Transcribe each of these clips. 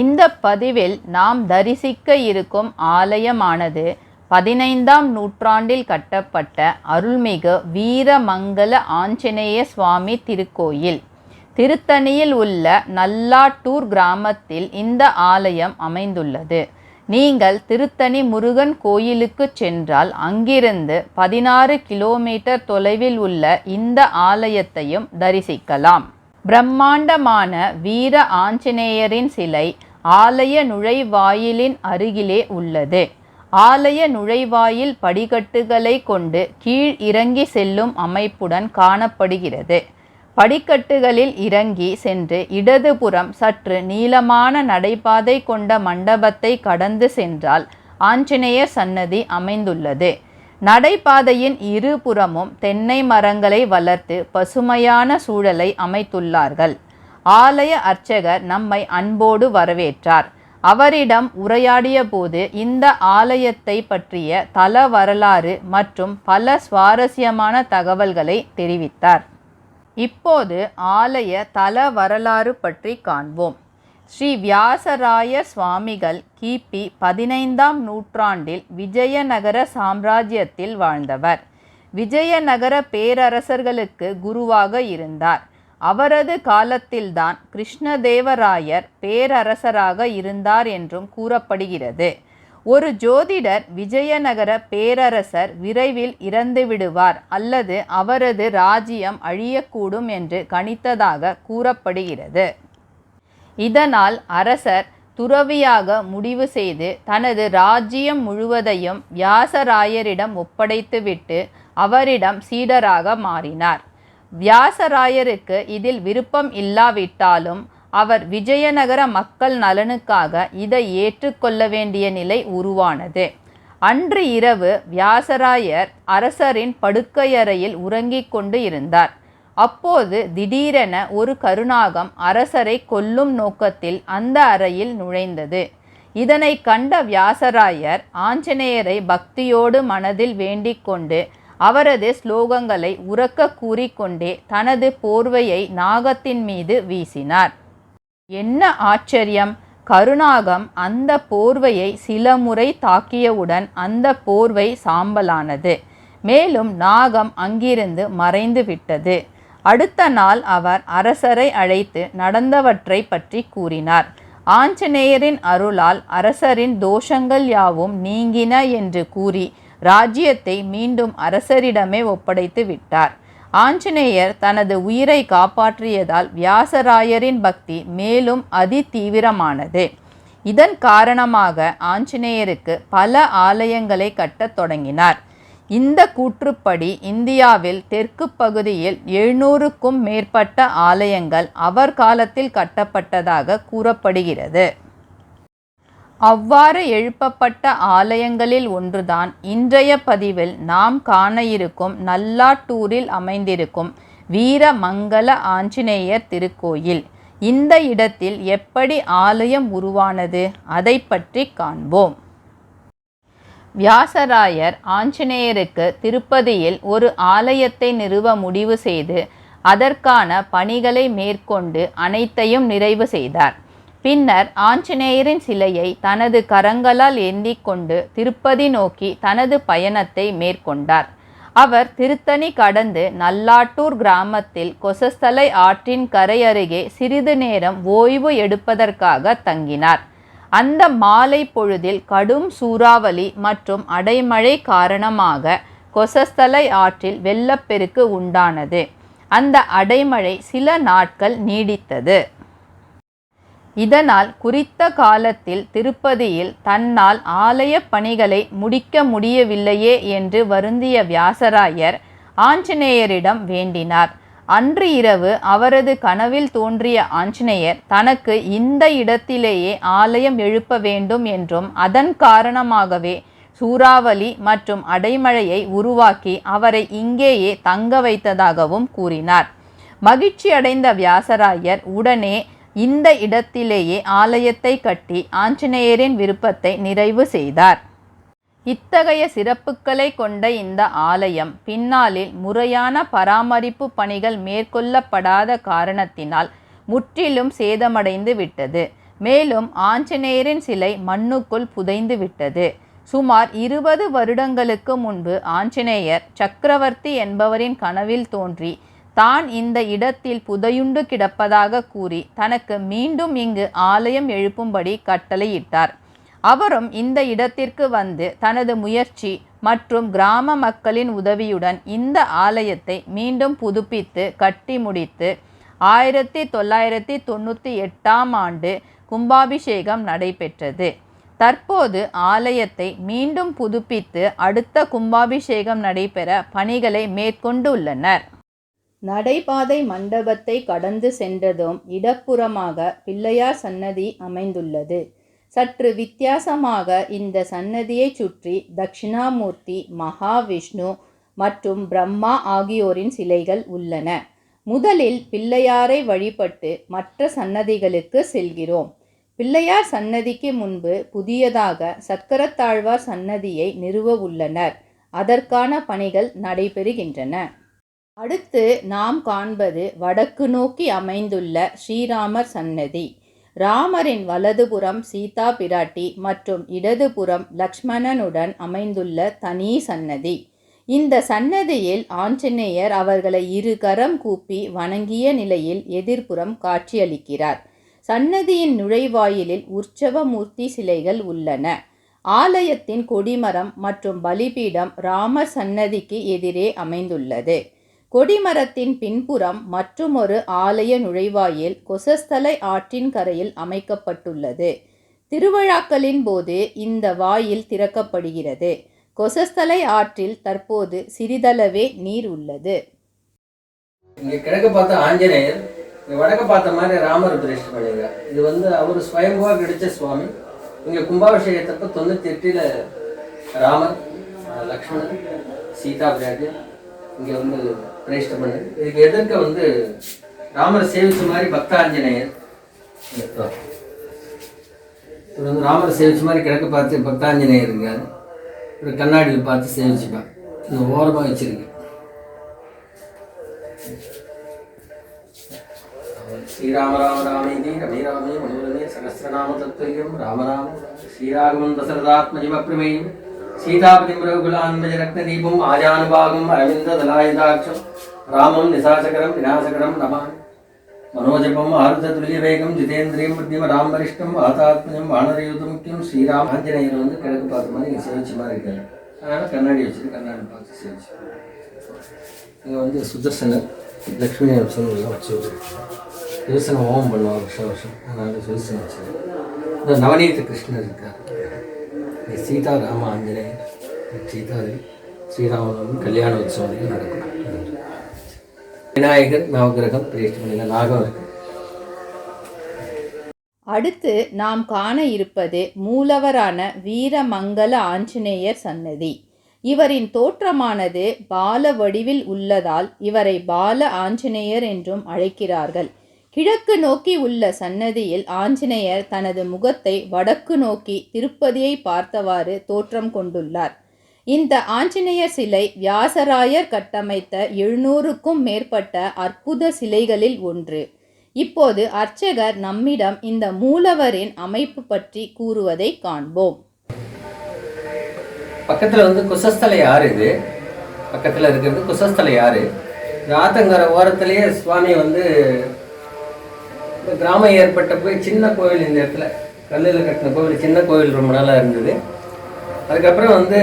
இந்த பதிவில் நாம் தரிசிக்க இருக்கும் ஆலயமானது பதினைந்தாம் நூற்றாண்டில் கட்டப்பட்ட அருள்மிகு வீரமங்கல ஆஞ்சநேய சுவாமி திருக்கோயில். திருத்தணியில் உள்ள நல்லாட்டூர் கிராமத்தில் இந்த ஆலயம் அமைந்துள்ளது. நீங்கள் திருத்தணி முருகன் கோயிலுக்கு சென்றால் அங்கிருந்து பதினாறு கிலோமீட்டர் தொலைவில் உள்ள இந்த ஆலயத்தையும் தரிசிக்கலாம். பிரம்மாண்டமான வீர ஆஞ்சநேயரின் சிலை ஆலய நுழைவாயிலின் அருகிலே உள்ளது. ஆலய நுழைவாயில் படிக்கட்டுகளை கொண்டு கீழ் இறங்கி செல்லும் அமைப்புடன் காணப்படுகிறது. படிக்கட்டுகளில் இறங்கி சென்று இடதுபுறம் சற்று நீளமான நடைபாதை கொண்ட மண்டபத்தை கடந்து சென்றால் ஆஞ்சநேயர் சன்னதி அமைந்துள்ளது. நடைபாதையின் இருபுறமும் தென்னை மரங்களை வளர்த்து பசுமையான சூழலை அமைத்துள்ளார்கள். ஆலய அர்ச்சகர் நம்மை அன்போடு வரவேற்றார். அவரிடம் உரையாடிய போது இந்த ஆலயத்தை பற்றிய தல வரலாறு மற்றும் பல சுவாரஸ்யமான தகவல்களை தெரிவித்தார். இப்போது ஆலய தல வரலாறு பற்றி காண்போம். ஸ்ரீ வியாசராய சுவாமிகள் கிபி பதினைந்தாம் நூற்றாண்டில் விஜயநகர சாம்ராஜ்யத்தில் வாழ்ந்தவர். விஜயநகர பேரரசர்களுக்கு குருவாக இருந்தார். அவரது காலத்தில்தான் கிருஷ்ணதேவராயர் பேரரசராக இருந்தார் என்றும் கூறப்படுகிறது. ஒரு ஜோதிடர் விஜயநகர பேரரசர் விரைவில் இறந்துவிடுவார் அல்லது அவரது ராஜ்யம் அழியக்கூடும் என்று கணித்ததாக கூறப்படுகிறது. இதனால் அரசர் துறவியாக முடிவு செய்து தனது ராஜ்யம் முழுவதையும் வியாசராயரிடம் ஒப்படைத்துவிட்டு அவரிடம் சீடராக மாறினார். வியாசராயருக்கு இதில் விருப்பம் இல்லாவிட்டாலும் அவர் விஜயநகர மக்கள் நலனுக்காக இதை ஏற்றுக்கொள்ள வேண்டிய நிலை உருவானது. அன்று இரவு வியாசராயர் அரசரின் படுக்கையறையில் உறங்கிக் கொண்டு இருந்தார். அப்போது திடீரென ஒரு கருணாகம் அரசரை கொல்லும் நோக்கத்தில் அந்த அறையில் நுழைந்தது. இதனை கண்ட வியாசராயர் ஆஞ்சநேயரை பக்தியோடு மனதில் வேண்டிக் கொண்டு அவரது ஸ்லோகங்களை உறக்க கூறிக்கொண்டே தனது போர்வையை நாகத்தின் மீது வீசினார். என்ன ஆச்சரியம்! கருநாகம் அந்த போர்வையை சில முறை தாக்கியவுடன் அந்த போர்வை சாம்பலானது. மேலும் நாகம் அங்கிருந்து மறைந்து விட்டது. அடுத்த நாள் அவர் அரசரை அழைத்து நடந்தவற்றை பற்றி கூறினார். ஆஞ்சநேயரின் அருளால் அரசரின் தோஷங்கள் யாவும் நீங்கின என்று கூறி ராஜ்யத்தை மீண்டும் அரசரிடமே ஒப்படைத்து விட்டார். ஆஞ்சநேயர் தனது உயிரை காப்பாற்றியதால் வியாசராயரின் பக்தி மேலும் அதி தீவிரமானது இதன் காரணமாக ஆஞ்சநேயருக்கு பல ஆலயங்களை கட்டத் தொடங்கினார். இந்த கூற்றுப்படி இந்தியாவில் தெற்கு பகுதியில் எழுநூறுக்கும் மேற்பட்ட ஆலயங்கள் அவர் காலத்தில் கட்டப்பட்டதாக கூறப்படுகிறது. அவ்வாறு எழுப்பப்பட்ட ஆலயங்களில் ஒன்றுதான். இன்றைய பதிவில் நாம் காண இருக்கும் நல்லாட்டூரில் அமைந்திருக்கும் வீரமங்கல ஆஞ்சநேயர் திருக்கோயில். இந்த இடத்தில் எப்படி ஆலயம் உருவானது? அதை பற்றி காண்போம். வியாசராயர் ஆஞ்சநேயருக்கு திருப்பதியில் ஒரு ஆலயத்தை நிறுவ முடிவு செய்து அதற்கான பணிகளை மேற்கொண்டு அனைத்தையும் நிறைவு செய்தார். பின்னர் ஆஞ்சநேயரின் சிலையை தனது கரங்களால் ஏந்தி கொண்டு திருப்பதி நோக்கி தனது பயணத்தை மேற்கொண்டார். அவர் திருத்தணி கடந்து நல்லாட்டூர் கிராமத்தில் கொசஸ்தலை ஆற்றின் கரை அருகே சிறிது நேரம் ஓய்வு எடுப்பதற்காக தங்கினார். அந்த மாலை பொழுதில் கடும் சூறாவளி மற்றும் அடைமழை காரணமாக கொசஸ்தலை ஆற்றில் வெள்ளப்பெருக்கு உண்டானது. அந்த அடைமழை சில நாட்கள் நீடித்தது. இதனால் குறித்த காலத்தில் திருப்பதியில் தன்னால் ஆலய பணிகளை முடிக்க முடியவில்லையே என்று வருந்திய வியாசராயர் ஆஞ்சநேயரிடம் வேண்டினார். அன்று இரவு அவரது கனவில் தோன்றிய ஆஞ்சநேயர் தனக்கு இந்த இடத்திலேயே ஆலயம் எழுப்ப வேண்டும் என்றும் அதன் காரணமாகவே சூறாவளி மற்றும் அடைமழையை உருவாக்கி அவரை இங்கேயே தங்க வைத்ததாகவும் கூறினார். மகிழ்ச்சி அடைந்த வியாசராயர் உடனே இந்த இடத்திலேயே ஆலயத்தை கட்டி ஆஞ்சநேயரின் விருப்பத்தை நிறைவு செய்தார். இத்தகைய சிறப்புகளை கொண்ட இந்த ஆலயம் பின்னாளில் முறையான பராமரிப்பு பணிகள் மேற்கொள்ளப்படாத காரணத்தினால் முற்றிலும் சேதமடைந்து விட்டது. மேலும் ஆஞ்சநேயரின் சிலை மண்ணுக்குள் புதைந்து விட்டது. சுமார் இருபது வருடங்களுக்கு முன்பு ஆஞ்சநேயர் சக்கரவர்த்தி என்பவரின் கனவில் தோன்றி தான் இந்த இடத்தில் புதையுண்டு கிடப்பதாக கூறி தனக்கு மீண்டும் இங்கு ஆலயம் எழுப்பும்படி கட்டளையிட்டார். அவரும் இந்த இடத்திற்கு வந்து தனது முயற்சி மற்றும் கிராம மக்களின் உதவியுடன் இந்த ஆலயத்தை மீண்டும் புதுப்பித்து கட்டி முடித்து ஆயிரத்தி தொள்ளாயிரத்தி தொண்ணூற்றி எட்டாம் ஆண்டு கும்பாபிஷேகம் நடைபெற்றது. தற்போது ஆலயத்தை மீண்டும் புதுப்பித்து அடுத்த கும்பாபிஷேகம் நடைபெற பணிகளை மேற்கொண்டுள்ளனர். நடைபாதை மண்டபத்தை கடந்து சென்றதும் இடப்புறமாக பிள்ளையார் சன்னதி அமைந்துள்ளது. சற்று வித்தியாசமாக இந்த சன்னதியைச் சுற்றி தட்சிணாமூர்த்தி மகாவிஷ்ணு மற்றும் பிரம்மா ஆகியோரின் சிலைகள் உள்ளன. முதலில் பிள்ளையாரை வழிபட்டு மற்ற சன்னதிகளுக்கு செல்கிறோம். பிள்ளையார் சன்னதிக்கு முன்பு புதியதாக சக்கரத்தாழ்வார் சன்னதியை நிறுவ உள்ளனர். அதற்கான பணிகள் நடைபெறுகின்றன. அடுத்து நாம் காண்பது வடக்கு நோக்கி அமைந்துள்ள ஸ்ரீராமர் சன்னதி ராமரின் வலதுபுறம் சீதா பிராட்டி மற்றும் இடதுபுறம் லக்ஷ்மணனுடன் அமைந்துள்ள தனி சன்னதி இந்த சன்னதியில் ஆஞ்சநேயர் அவர்களை இரு கரம் கூப்பி வணங்கிய நிலையில் எதிர்ப்புறம் காட்சியளிக்கிறார். சன்னதியின் நுழைவாயிலில் உற்சவ மூர்த்தி சிலைகள் உள்ளன. ஆலயத்தின் கொடிமரம் மற்றும் பலிபீடம் ராமர் சன்னதிக்கு எதிரே அமைந்துள்ளது. கொடிமரத்தின் பின்புறம் மற்றுமொரு ஆலய நுழைவாயில் கொசஸ்தலை ஆற்றின் கரையில் அமைக்கப்பட்டுள்ளது. திருவிழாக்களின் போது இந்த வாயில் திறக்கப்படுகிறது. கொசஸ்தலை ஆற்றில் தற்போது சிறிதளவே நீர் உள்ளது. இங்க கிழக்கு பார்த்த ஆஞ்சநேயர் இங்க வடக்க பார்த்த மாதிரி ராமர் பிரதிஷ்டை பண்ணியிருக்கார். இது வந்து அவர் ஸ்வயம்புவா கிடைச்ச சுவாமி. இங்கே கும்பாபிஷேகத்தப்ப தொண்ணூத்தி எட்டில் ராமர் லக்ஷ்மணன் சீதா பிராட்டி இங்கே வந்து பிரதிஷ்டம் பண்ணு இதுக்கு எதற்க வந்து ராமரை சேவிச்ச மாதிரி பக்தாஞ்சநேயர்? இவர் வந்து ராமர் சேவிச்ச மாதிரி கிழக்கு பார்த்து பக்தாஞ்சநேயர் இருக்கார் இவர் கண்ணாடியில் பார்த்து சேவிச்சுப்பான் இந்த ஓரமாக வச்சிருக்கேன் ஸ்ரீராம ராம ராமேதி ரமே ராமே மனோரமே சகசிரநாம தத்துவம் ராம ராம ஸ்ரீராகவம் தசரதாத்மஜிமப்ரமேயம் சீதாபதிம் ரகுகுலான்மஜ ரத்னதீபம் ஆஜானுபாகம் அரவிந்த ராமம் நிசாசகரம் விநாசகரம் நமாமி மனோஜபம் ஆருத துரிய வேகம் ஜிதேந்திரியம் புத்தியம் ராம்பரிஷ்டம் ஆதாத்மியம் வானரயூதம் கிம் ஸ்ரீராம். ஆஞ்சநேயர் வந்து கிழக்கு பார்த்த மாதிரி இங்கே சிவச்சி மாதிரி இருக்காரு. அதனால் கண்ணாடி வச்சுட்டு கண்ணாடி பார்த்து சிவச்சி இங்கே வந்து சுதர்சனர் லக்ஷ்மி நரசன்லாம் வச்சு சுதர்சன ஓம் பண்ணுவோம் வருஷம் வருஷம். அதனால் சுதர்சனம் வச்சு இந்த நவநீத கிருஷ்ணர் இருக்கார். சீதா ராம ஆஞ்சநேயர் சீதாதேவி ஸ்ரீராமன் கல்யாண உற்சவம் நடக்கும். விநாயகர் நவகிரகம் நாகம். அடுத்து நாம் காண இருப்பது மூலவரான வீரமங்கல ஆஞ்சநேயர் சன்னதி. இவரின் தோற்றமானது பால வடிவில் உள்ளதால் இவரை பால ஆஞ்சநேயர் என்றும் அழைக்கிறார்கள். கிழக்கு நோக்கி உள்ள சன்னதியில் ஆஞ்சநேயர் தனது முகத்தை வடக்கு நோக்கி திருப்பதியை பார்த்தவாறு தோற்றம் கொண்டுள்ளார். இந்த ஆஞ்சநேயர் சிலை வியாசராயர் கட்டமைத்த எழுநூறுக்கும் மேற்பட்ட அற்புத சிலைகளில் ஒன்று. இப்போது அர்ச்சகர் நம்மிடம் இந்த மூலவரின் அமைப்பு பற்றி கூறுவதை காண்போம். பக்கத்தில் வந்து குசஸ்தலை யார் இது. பக்கத்தில் இருக்கிறது குசஸ்தலை யார் ஆத்தங்கர ஓரத்துலேயே சுவாமி வந்து கிராமம் ஏற்பட்ட போய் சின்ன கோவில் இந்த இடத்துல கல்லில் கட்டின கோவில் சின்ன கோவில் ரொம்ப நாளாக இருந்தது. அதுக்கப்புறம் வந்து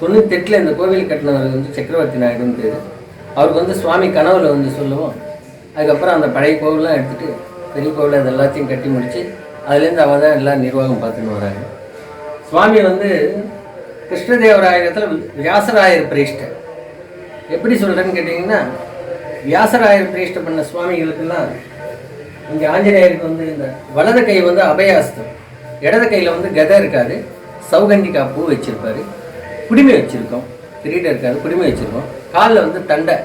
தொண்ணூத்தெட்டில் இந்த கோவில் கட்டினவர் வந்து சக்கரவர்த்தி நாயுடுன்னு பேர். அவருக்கு வந்து சுவாமி கனவுல வந்து சொல்லுவோம். அதுக்கப்புறம் அந்த பழைய கோவிலாம் எடுத்துகிட்டு பெரிய கோவில் அது எல்லாத்தையும் கட்டி முடித்து அதுலேருந்து அவர் தான் எல்லாம் நிர்வாகம் பார்த்துன்னு வராங்க சுவாமி வந்து கிருஷ்ணதேவராயத்தில் வியாசராயர் பிரேஷ்டர் எப்படி சொல்கிறேன்னு கேட்டிங்கன்னா வியாசராயர் பிரேஷ்டை பண்ண சுவாமிகளுக்கெல்லாம் இங்கே ஆஞ்சநேயருக்கு வந்து இந்த வலது கை வந்து அபயாஸ்தம் இடது கையில் வந்து கதை இருக்காது சௌகந்திகா பூ வச்சுருப்பாரு. குடிமை வச்சுருக்கோம். கிரீடம் இருக்காது குடிமை வச்சுருக்கோம். காலில் வந்து தண்டை.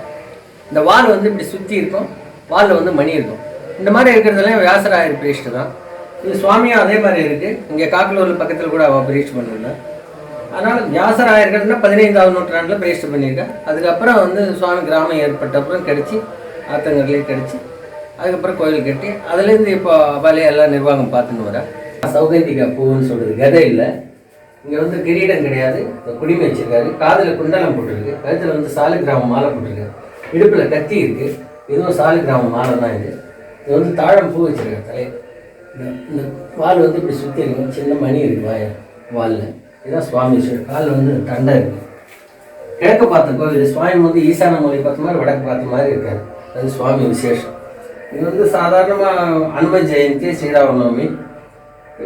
இந்த வால் வந்து இப்படி சுற்றி இருக்கும். வாலில் வந்து மணி இருக்கும். இந்த மாதிரி இருக்கிறதெல்லாம் வியாசராயர் பிரேஷ்டை தான். இது சுவாமியும் அதே மாதிரி இருக்குது இங்கே காக்கலூரில் பக்கத்தில் கூட அவள் பிரீஸ்ட் பண்ணிருந்தேன் அதனால் வியாசராயர்கள்னா பதினைந்தாவது நூற்றாண்டில் பிரதிஷ்டை பண்ணியிருக்கேன் அதுக்கப்புறம் வந்து சுவாமி கிராமம் ஏற்பட்ட அப்புறம் கிடச்சி ஆத்தங்கர்லேயே கிடச்சி அதுக்கப்புறம் கோயில் கட்டி அதுலேருந்து இப்போ வலையெல்லாம் எல்லாம் நிர்வாகம் பார்த்துன்னு வரேன் சௌகந்திகா பூன்னு சொல்கிறது கதை இல்லை. இங்கே வந்து கிரீடம் கிடையாது இந்த குடிமை வச்சிருக்காரு. காதில் குண்டலம் போட்டிருக்கு கழுத்தில் வந்து சாலு கிராம மாலை போட்டிருக்கு. இடுப்பில் கத்தி இருக்குது இதுவும் சாலு கிராம மாலை தான் இது. இது வந்து தாழம் பூ வச்சுருக்காரு தலை இந்த இந்த வால் வந்து இப்படி சுற்றி இருக்கும் சின்ன மணி இருக்குது வாய வாலில். இதுதான் சுவாமி காலில் வந்து தண்டை இருக்குது கிழக்கு பார்த்த கோவில் சுவாமி வந்து ஈசான மொழி பார்த்த மாதிரி வடக்கு பார்த்த மாதிரி இருக்காரு. அது சுவாமி விசேஷம். இது வந்து சாதாரணமாக அனும ஜெயந்தி ஸ்ரீராமநவமி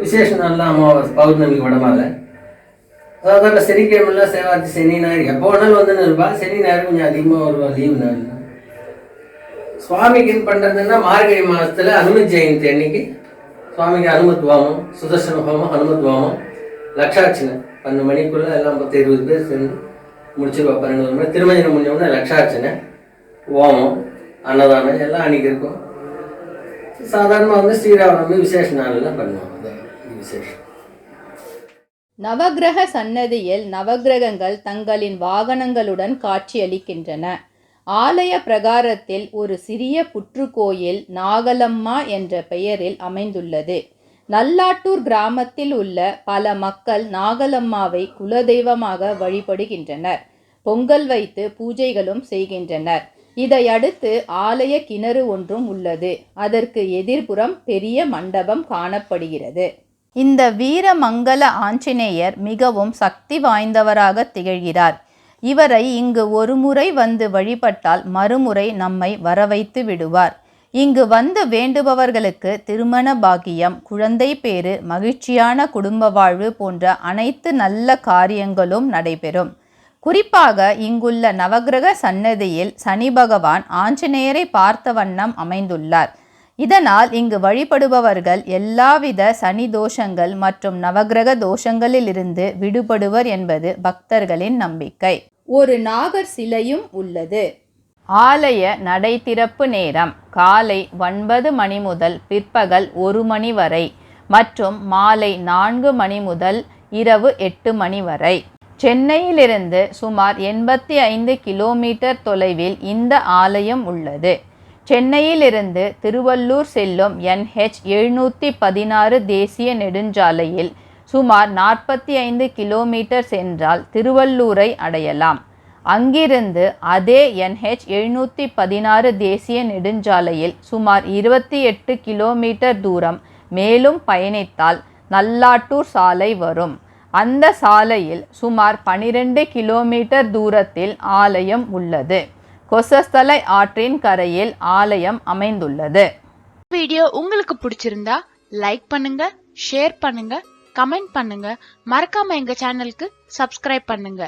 விசேஷம் நல்லா அமாவாசை பௌர்ணமி வடமாலை. அதாவது சாதாரண சனிக்கிழமெல்லாம் சேவாத்தி சனி ஞாயிறு. எப்போ வேணாலும் வந்து இருப்பா சனி ஞாயிறு கொஞ்சம் அதிகமாக வருவா லீவ் நாள் சுவாமிக்கு பண்ணுறதுன்னா மார்கழி மாதத்தில் அனுமத் ஜெயந்தி அன்னைக்கு சுவாமிக்கு அனுமத்துவாமம் சுதர்சன ஹோமம் அனுமத்துவாமம் வாமம். லக்ஷார்ச்சனை பன்னெண்டு மணிக்குள்ளே எல்லாம் பத்து இருபது பேர் சேர்ந்து முடிச்சிருவா பன்னெண்டு மணி திருமஞ்சனம் முடிஞ்ச லக்ஷார்ச்சனை ஓமம் அன்னதானம் எல்லாம் அன்னைக்கு இருக்கும். சாதாரணமாக வந்து ஸ்ரீராமநவமி விசேஷ நாளெல்லாம் பண்ணுவாங்க. அதான் விசேஷம். நவக்கிரக சன்னதியில் நவக்கிரகங்கள் தங்களின் வாகனங்களுடன் காட்சியளிக்கின்றன. ஆலய பிரகாரத்தில் ஒரு சிறிய புற்றுக்கோயில் நாகலம்மா என்ற பெயரில் அமைந்துள்ளது. நல்லாட்டூர் கிராமத்தில் உள்ள பல மக்கள் நாகலம்மாவை குலதெய்வமாக வழிபடுகின்றனர். பொங்கல் வைத்து பூஜைகளும் செய்கின்றனர். இதையடுத்து ஆலய கிணறு ஒன்றும் உள்ளது. அதற்கு எதிர்ப்புறம் பெரிய மண்டபம் காணப்படுகிறது. இந்த வீரமங்கல ஆஞ்சநேயர் மிகவும் சக்தி வாய்ந்தவராக திகழ்கிறார். இவரை இங்கு ஒருமுறை வந்து வழிபட்டால் மறுமுறை நம்மை வரவைத்து விடுவார். இங்கு வந்து வேண்டுபவர்களுக்கு திருமண பாக்கியம் குழந்தை பேறு மகிழ்ச்சியான குடும்ப வாழ்வு போன்ற அனைத்து நல்ல காரியங்களும் நடைபெறும். குறிப்பாக இங்குள்ள நவக்கிரக சன்னதியில் சனி பகவான் ஆஞ்சநேயரை பார்த்த வண்ணம் அமைந்துள்ளார். இதனால் இங்கு வழிபடுபவர்கள் எல்லாவித சனி தோஷங்கள் மற்றும் நவக்கிரக தோஷங்களிலிருந்து விடுபடுவர் என்பது பக்தர்களின் நம்பிக்கை. ஒரு நாகர் சிலையும் உள்ளது. ஆலய நடை திறப்பு நேரம் காலை ஒன்பது மணி முதல் பிற்பகல் ஒரு மணி வரை மற்றும் மாலை நான்கு மணி முதல் இரவு எட்டு மணி வரை. சென்னையிலிருந்து சுமார் எண்பத்தி ஐந்து கிலோமீட்டர் தொலைவில் இந்த ஆலயம் உள்ளது. சென்னையிலிருந்து திருவள்ளூர் செல்லும் என்ஹெச் எழுநூற்றி பதினாறு தேசிய நெடுஞ்சாலையில் சுமார் நாற்பத்தி ஐந்து கிலோமீட்டர் சென்றால் திருவள்ளூரை அடையலாம். அங்கிருந்து அதே என்ஹெச் எழுநூற்றி பதினாறு தேசிய நெடுஞ்சாலையில் சுமார் இருபத்தி எட்டு கிலோமீட்டர் தூரம் மேலும் பயணித்தால் நல்லாட்டூர் சாலை வரும். அந்த சாலையில் சுமார் பனிரெண்டு கிலோமீட்டர் தூரத்தில் ஆலயம் உள்ளது. கொசஸ்தலை ஆற்றின் கரையில் ஆலயம் அமைந்துள்ளது. வீடியோ உங்களுக்கு பிடிச்சிருந்தா லைக் பண்ணுங்க ஷேர் பண்ணுங்க கமெண்ட் பண்ணுங்க. மறக்காம எங்க சேனலுக்கு சப்ஸ்கிரைப் பண்ணுங்க.